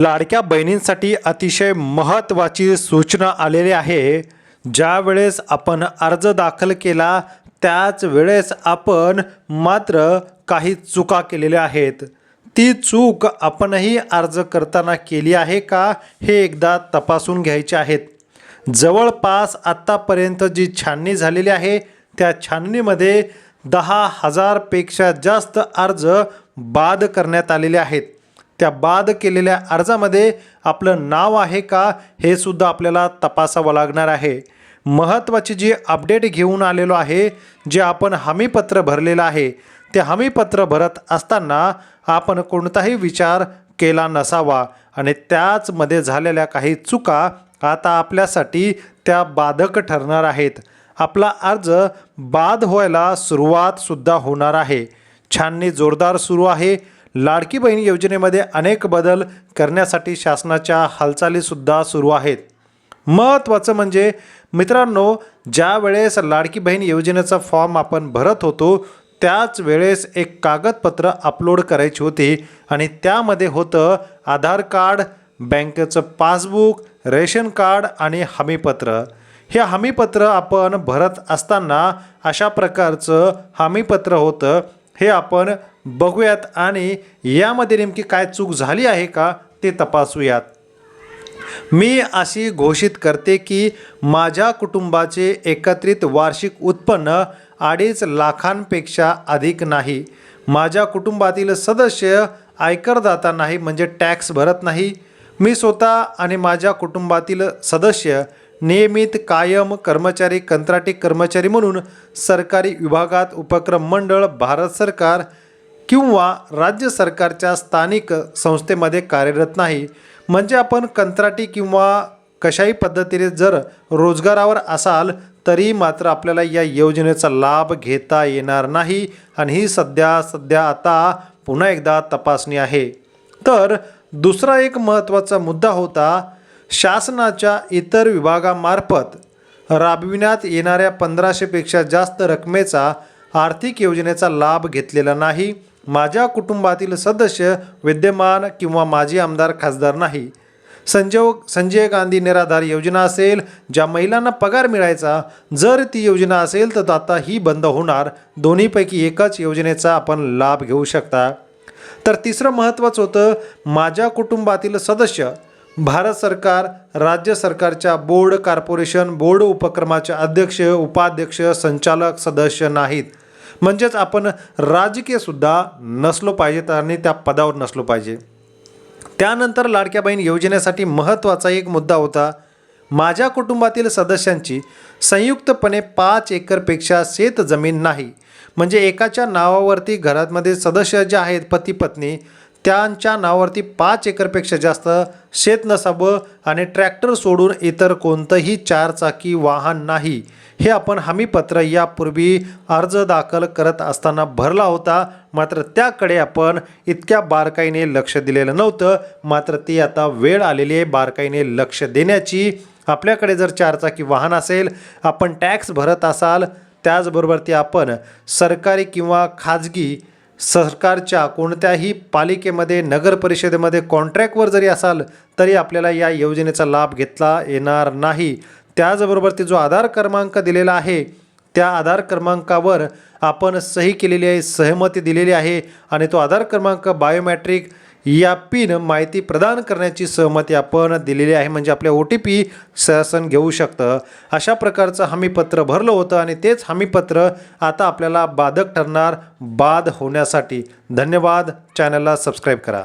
लाडक्या बहिणींसाठी अतिशय महत्त्वाची सूचना आलेली आहे. ज्यावेळेस आपण अर्ज दाखल केला त्याच वेळेस आपण मात्र काही चुका केलेल्या आहेत. ती चूक आपणही अर्ज करताना केली आहे का हे एकदा तपासून घ्यायचे आहेत. जवळपास आत्तापर्यंत जी छाननी झालेली आहे त्या छाननीमध्ये दहा हजारपेक्षा जास्त अर्ज बाद करण्यात आलेले आहेत. त्या बाद केलेल्या अर्जामध्ये आपलं नाव आहे का हे सुद्धा आपल्याला तपासावं लागणार आहे. महत्त्वाची जी अपडेट घेऊन आलेलो आहे जे आपण हमीपत्र भरलेलं आहे ते हमीपत्र भरत असताना आपण कोणताही विचार केला नसावा आणि त्याचमध्ये झालेल्या काही चुका आता आपल्यासाठी त्या बाधक ठरणार आहेत. आपला अर्ज बाद व्हायला सुरुवातसुद्धा होणार आहे. छाननी जोरदार सुरू आहे. लाडकी बहीण योजनेमध्ये अनेक बदल करण्यासाठी शासनाच्या हालचालीसुद्धा सुरू आहेत. महत्त्वाचं म्हणजे मित्रांनो ज्या वेळेस लाडकी बहीण योजनेचा फॉर्म आपण भरत होतो त्याच वेळेस एक कागदपत्र अपलोड करायची होती आणि त्यामध्ये होतं आधार कार्ड बँकेचं पासबुक रेशन कार्ड आणि हमीपत्र. हे हमीपत्र आपण भरत असताना अशा प्रकारचं हमीपत्र होतं हे आपण बघूयात आणि यामध्ये नेमकी काय चूक झाली आहे का ते तपासूयात. मी अशी घोषित करते की माझ्या कुटुंबाचे एकत्रित वार्षिक उत्पन्न अडीच लाखांपेक्षा अधिक नाही. माझ्या कुटुंबातील सदस्य आयकरदाता नाही म्हणजे टॅक्स भरत नाही. मी स्वतः आणि माझ्या कुटुंबातील सदस्य नियमित कायम कर्मचारी कंत्राटी कर्मचारी म्हणून सरकारी विभागात उपक्रम मंडळ भारत सरकार किंवा राज्य सरकारच्या स्थानिक संस्थेमध्ये कार्यरत नाही. म्हणजे आपण कंत्राटी किंवा कशाही पद्धतीने जर रोजगारावर असाल तरी मात्र आपल्याला या योजनेचा लाभ घेता येणार नाही. आणि ही सध्या सध्या आता पुन्हा एकदा तपासणी आहे. तर दुसरा एक महत्त्वाचा मुद्दा होता शासनाच्या इतर विभागामार्फत राबविण्यात येणाऱ्या पंधराशेपेक्षा जास्त रकमेचा आर्थिक योजनेचा लाभ घेतलेला नाही. माझ्या कुटुंबातील सदस्य विद्यमान किंवा माजी आमदार खासदार नाही. संजय संजय गांधी निराधार योजना असेल ज्या महिलांना पगार मिळायचा जर ती योजना असेल तर आता ही बंद होणार. दोन्हीपैकी एकाच योजनेचा आपण लाभ घेऊ शकता. तर तिसरं महत्त्वाचं होतं माझ्या कुटुंबातील सदस्य भारत सरकार राज्य सरकारच्या बोर्ड कॉर्पोरेशन बोर्ड उपक्रमाचे अध्यक्ष उपाध्यक्ष संचालक सदस्य नाहीत. म्हणजेच आपण राजकीयसुद्धा नसलो पाहिजेत आणि त्या पदावर नसलो पाहिजे. त्यानंतर लाडक्या बहीण योजनेसाठी महत्त्वाचा एक मुद्दा होता. माझ्या कुटुंबातील सदस्यांची संयुक्तपणे पाच एकरपेक्षा शेत जमीन नाही. म्हणजे एकाच्या नावावरती घरामध्ये सदस्य जे आहेत पती पत्नी त्यांच्या नावावरती पाच एकरपेक्षा जास्त शेत नसावं आणि ट्रॅक्टर सोडून इतर कोणतंही चारचाकी वाहन नाही. हे आपण हमीपत्र यापूर्वी अर्ज दाखल करत असताना भरला होता. मात्र त्याकडे आपण इतक्या बारकाईने लक्ष दिलेलं नव्हतं. मात्र ती आता वेळ आलेली आहे बारकाईने लक्ष देण्याची. आपल्याकडे जर चारचाकी वाहन असेल आपण टॅक्स भरत असाल त्याचबरोबर ती आपण सरकारी किंवा खाजगी सरकारच्या कोणत्याही पालिकेमध्ये नगर परिषदेमध्ये कॉन्ट्रॅक्टवर जरी असाल तरी आपल्याला या योजनेचा लाभ घेतला येणार नाही. त्याचबरोबर ते जो आधार क्रमांक दिलेला आहे त्या आधार क्रमांकावर आपण सही केलेली आहे सहमती दिलेली आहे आणि तो आधार क्रमांक बायोमॅट्रिक या पिन माहिती प्रदान करण्याची सहमती आपण दिलेली आहे. म्हणजे आपल्या ओ टी पी शासन घेऊ शकतं. अशा प्रकारचं हमीपत्र भरलं होतं आणि तेच हमीपत्र आता आपल्याला बाधक ठरणार बाद होण्यासाठी. धन्यवाद. चॅनलला सबस्क्राईब करा.